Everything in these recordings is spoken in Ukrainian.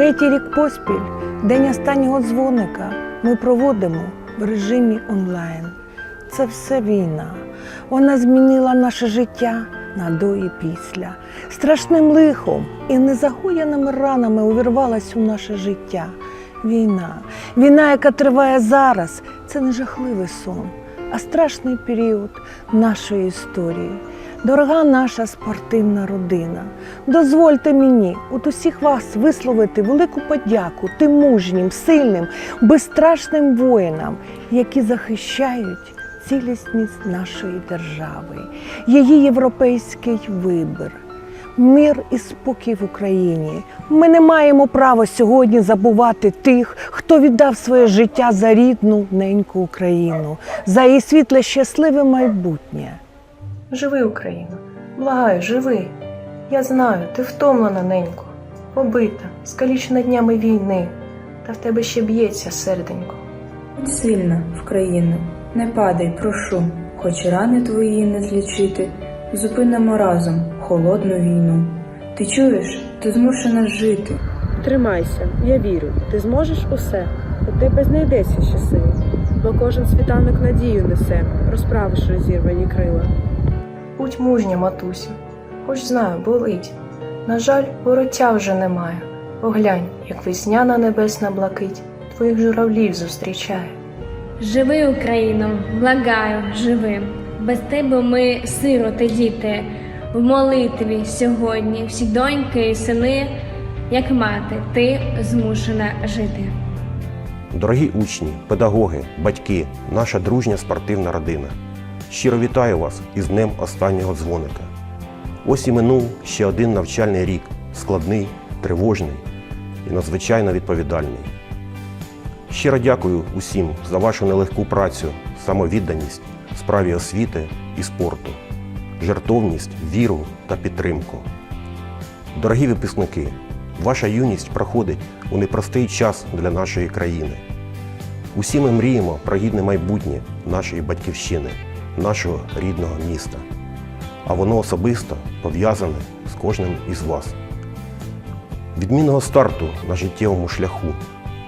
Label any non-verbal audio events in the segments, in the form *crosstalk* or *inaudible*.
Третій рік поспіль, день останнього дзвоника, ми проводимо в режимі онлайн. Це все війна. Вона змінила наше життя на до і після. Страшним лихом і незагоєними ранами увірвалась у наше життя. Війна. Війна, яка триває зараз, це не жахливий сон, а страшний період нашої історії. Дорога наша спортивна родина, дозвольте мені от усіх вас висловити велику подяку тим мужнім, сильним, безстрашним воїнам, які захищають цілісність нашої держави, її європейський вибір. Мир і спокій в Україні. Ми не маємо права сьогодні забувати тих, хто віддав своє життя за рідну неньку Україну, за її світле щасливе майбутнє. Живи, Україна, благаю, живи. Я знаю, ти втомлена, ненько, побита, скалічена днями війни, та в тебе ще б'ється серденько. Будь сильна, Вкраїно, не падай, прошу, хоч рани твої не злічити, зупинимо разом холодну війну. Ти чуєш, ти змушена жити. Тримайся, я вірю, ти зможеш усе. У тебе знайдеться ще сили, бо кожен світанок надію несе, розправиш розірвані крила. Будь мужня, матусю, хоч знаю, болить. На жаль, вороття вже немає. Поглянь, як весняна небесна блакить твоїх журавлів зустрічає. Живи, Україно, благаю, живи. Без тебе ми сироти, діти, в молитві сьогодні всі доньки і сини, як мати, ти змушена жити. Дорогі учні, педагоги, батьки, наша дружня спортивна родина. Щиро вітаю вас із днем останнього дзвоника. Ось і минув ще один навчальний рік, складний, тривожний і надзвичайно відповідальний. Щиро дякую усім за вашу нелегку працю, самовідданість, справі освіти і спорту, жертовність, віру та підтримку. Дорогі випускники, ваша юність проходить у непростий час для нашої країни. Усі ми мріємо про гідне майбутнє нашої батьківщини, нашого рідного міста. А воно особисто пов'язане з кожним із вас. Відмінного старту на життєвому шляху.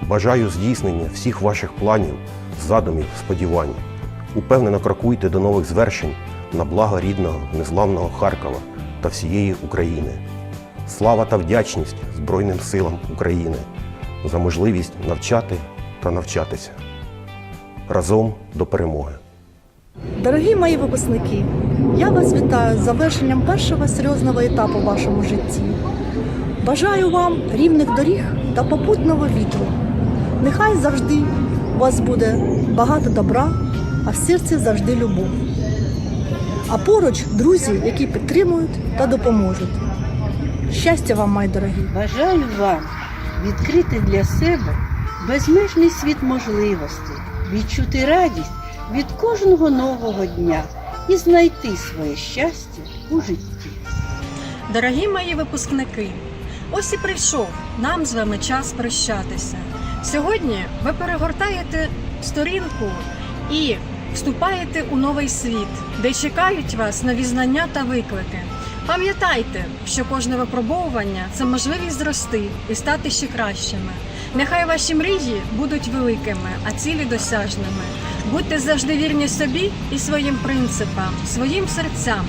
Бажаю здійснення всіх ваших планів, задумів, сподівань. Упевнено крокуйте до нових звершень на благо рідного, незламного Харкова та всієї України. Слава та вдячність Збройним силам України за можливість навчати та навчатися. Разом до перемоги! Дорогі мої випускники, я вас вітаю з завершенням першого серйозного етапу в вашому житті. Бажаю вам рівних доріг та попутного вітру. Нехай завжди у вас буде багато добра, а в серці завжди любов. А поруч друзі, які підтримують та допоможуть. Щастя вам, мої дорогі! Бажаю вам відкрити для себе безмежний світ можливостей, відчути радість від кожного нового дня і знайти своє щастя у житті. Дорогі мої випускники, ось і прийшов нам з вами час прощатися. Сьогодні ви перегортаєте сторінку і вступаєте у новий світ, де чекають вас нові знання та виклики. Пам'ятайте, що кожне випробовування це можливість зрости і стати ще кращими. Нехай ваші мрії будуть великими, а цілі досяжними. Будьте завжди вірні собі і своїм принципам, своїм серцям.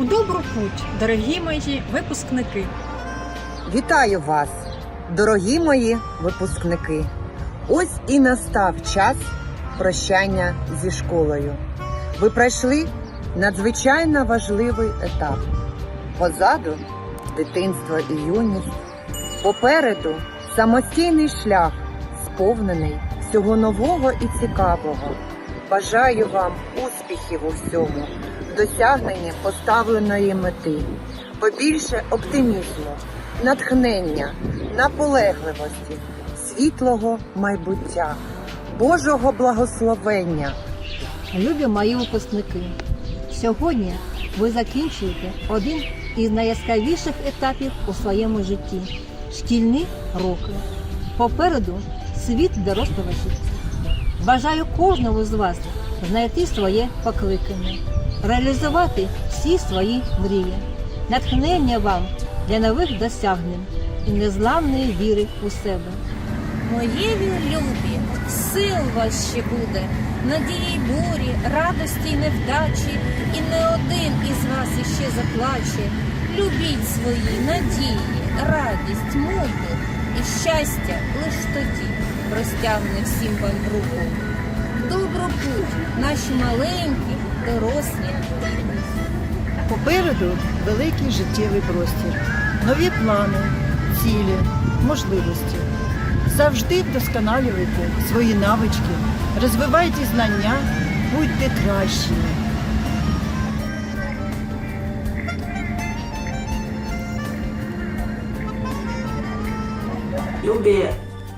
У добру путь, дорогі мої випускники. Вітаю вас, дорогі мої випускники. Ось і настав час прощання зі школою. Ви пройшли надзвичайно важливий етап. Позаду дитинство і юність, попереду самостійний шлях, сповнений всього нового і цікавого. Бажаю вам успіхів у всьому, досягненні поставленої мети, побільше оптимізму, натхнення, наполегливості, світлого майбуття, Божого благословення. Любі мої випускники, сьогодні ви закінчуєте один із найяскравіших етапів у своєму житті шкільні роки. Попереду світ дорослого життя. Бажаю кожному з вас знайти своє покликання, реалізувати всі свої мрії, натхнення вам для нових досягнень і незламної віри у себе. Моєві любі, сил вас ще буде, надії й бурі, радості й невдачі, і не один із вас іще заплаче. Любіть свої надії, радість, муку і щастя лиш тоді простягне всім вам руку. Добро путь, наші маленькі, дорослі. Попереду великий життєвий простір, нові плани, цілі, можливості. Завжди вдосконалюйте свої навички, розвивайте знання, будьте кращими. Любі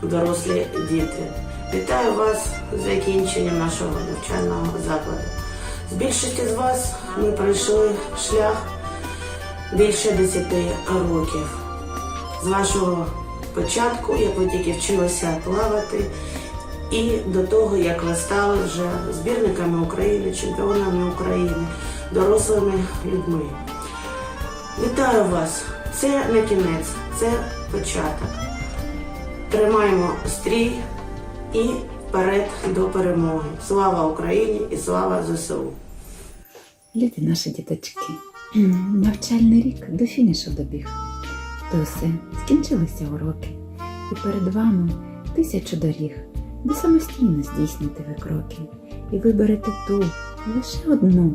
дорослі діти, вітаю вас з закінченням нашого навчального закладу. З більшості з вас ми пройшли шлях більше 10 років. З вашого початку, як ви тільки вчилися плавати, і до того, як ви стали вже збірниками України, чемпіонами України, дорослими людьми. Вітаю вас! Це не кінець, це початок. Тримаємо стрій і вперед до перемоги. Слава Україні і слава ЗСУ! Люди наші діточки, *clears throat* навчальний рік до фінішу добіг. То все, скінчилися уроки, і перед вами тисячу доріг, де самостійно здійсните ви кроки, і виберете ту, лише одну,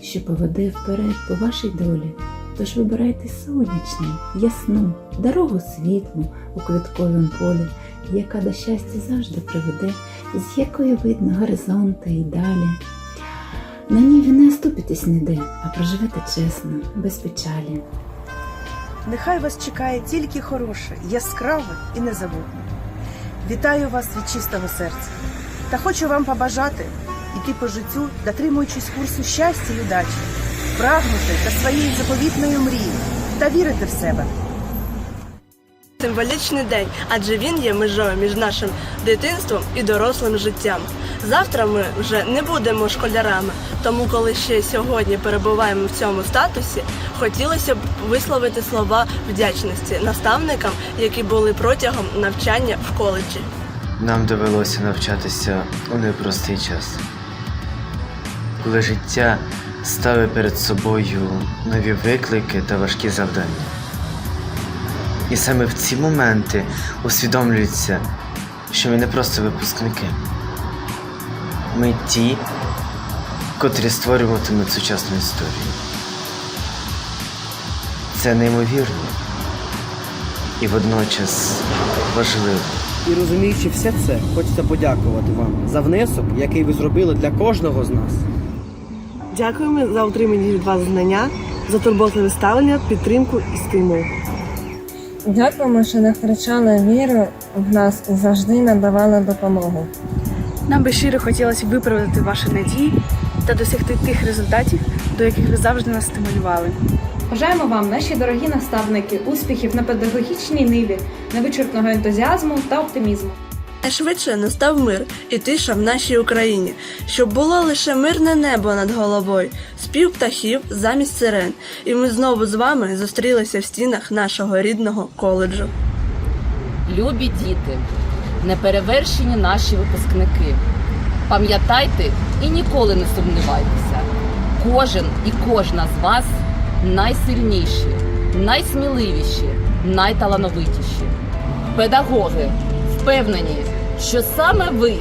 що поведе вперед по вашій долі. Тож вибирайте сонячну, ясну, дорогу світлу у квітковім полі, яка до щастя завжди приведе, з якою видно горизонти і далі. На ній ви не оступитесь ніде, а проживете чесно, без печалі. Нехай вас чекає тільки хороше, яскраве і незабутне. Вітаю вас від чистого серця та хочу вам побажати іти по життю, дотримуючись курсу щастя і удачі, прагнути до своєї заповітної мрії та вірити в себе. Символічний день, адже він є межою між нашим дитинством і дорослим життям. Завтра ми вже не будемо школярами, тому коли ще сьогодні перебуваємо в цьому статусі, хотілося б висловити слова вдячності наставникам, які були протягом навчання в коледжі. Нам довелося навчатися у непростий час, коли життя ставить перед собою нові виклики та важкі завдання. І саме в ці моменти усвідомлюється, що ми не просто випускники. Ми ті, котрі створюватимуть сучасну історію. Це неймовірно і водночас важливо. І розуміючи все це, хочеться подякувати вам за внесок, який ви зробили для кожного з нас. Дякуємо за отримані від вас знання, за турботливе ставлення, підтримку і стимул. Дякуємо, що не втрачали віру в нас і завжди надавали допомогу. Нам би щиро хотілося виправдати ваші надії та досягти тих результатів, до яких ви завжди нас стимулювали. Бажаємо вам, наші дорогі наставники, успіхів на педагогічній ниві, невичерпного ентузіазму та оптимізму. Найшвидше настав мир і тиша в нашій Україні, щоб було лише мирне небо над головою, спів птахів замість сирен, і ми знову з вами зустрілися в стінах нашого рідного коледжу. Любі діти, неперевершені наші випускники. Пам'ятайте і ніколи не сумнівайтеся. Кожен і кожна з вас найсильніші, найсміливіші, найталановитіші. Педагоги впевнені, що саме ви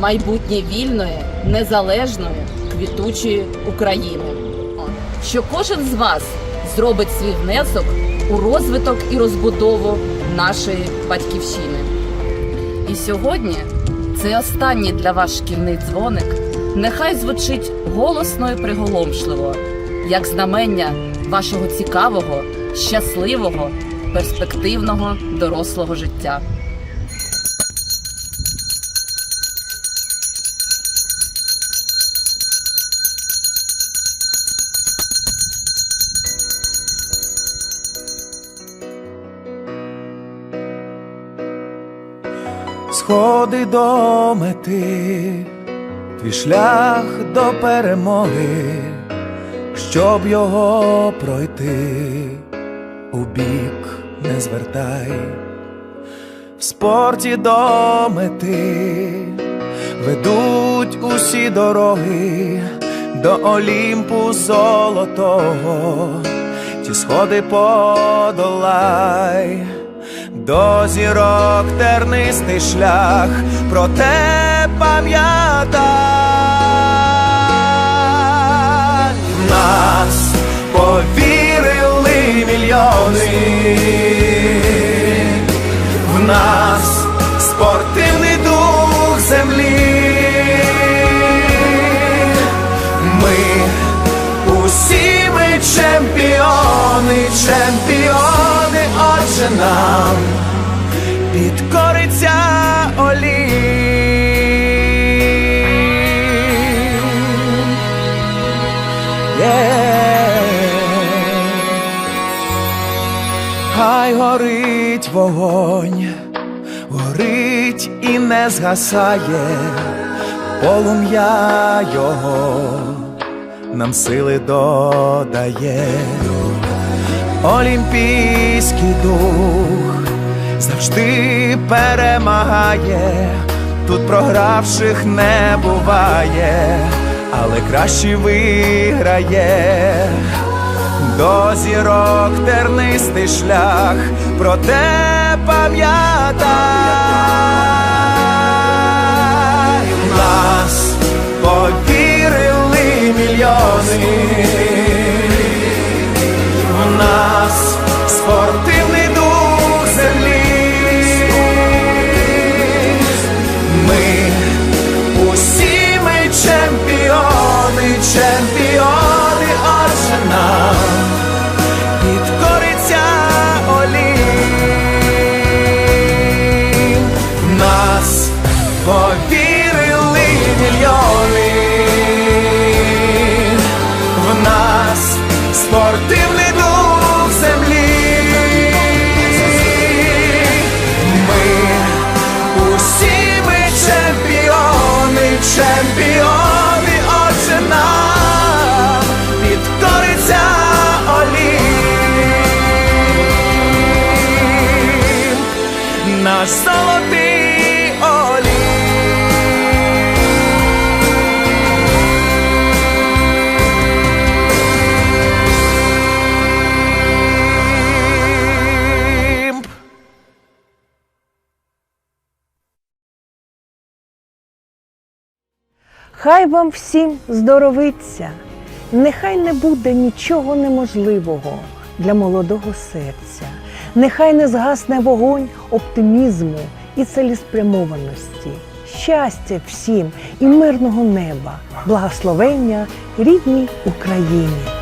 майбутнє вільної, незалежної, квітучої України. Що кожен з вас зробить свій внесок у розвиток і розбудову нашої батьківщини. І сьогодні цей останній для вас шкільний дзвоник нехай звучить голосно і приголомшливо, як знамення вашого цікавого, щасливого, перспективного дорослого життя. З сходи до мети, твій шлях до перемоги, щоб його пройти, у бік не звертай, в спорті до мети. Ведуть усі дороги до Олімпу золотого, ті сходи подолай, до зірок тернистий шлях, проте пам'ятай, нас повірили мільйони, в нас спортивний дух землі. Ми отже нам підкориться Олімп. Є. Хай горить вогонь, горить і не згасає полум'я його нам сили додає, олімпійський дух завжди перемагає, тут програвших не буває, але краще виграє. До зірок тернистий шлях, проте пам'ятай, нас повірили мільйони, нас. Спортивний Хай вам всім здоровиться, нехай не буде нічого неможливого для молодого серця, нехай не згасне вогонь оптимізму і цілеспрямованості, щастя всім і мирного неба, благословення рідній Україні.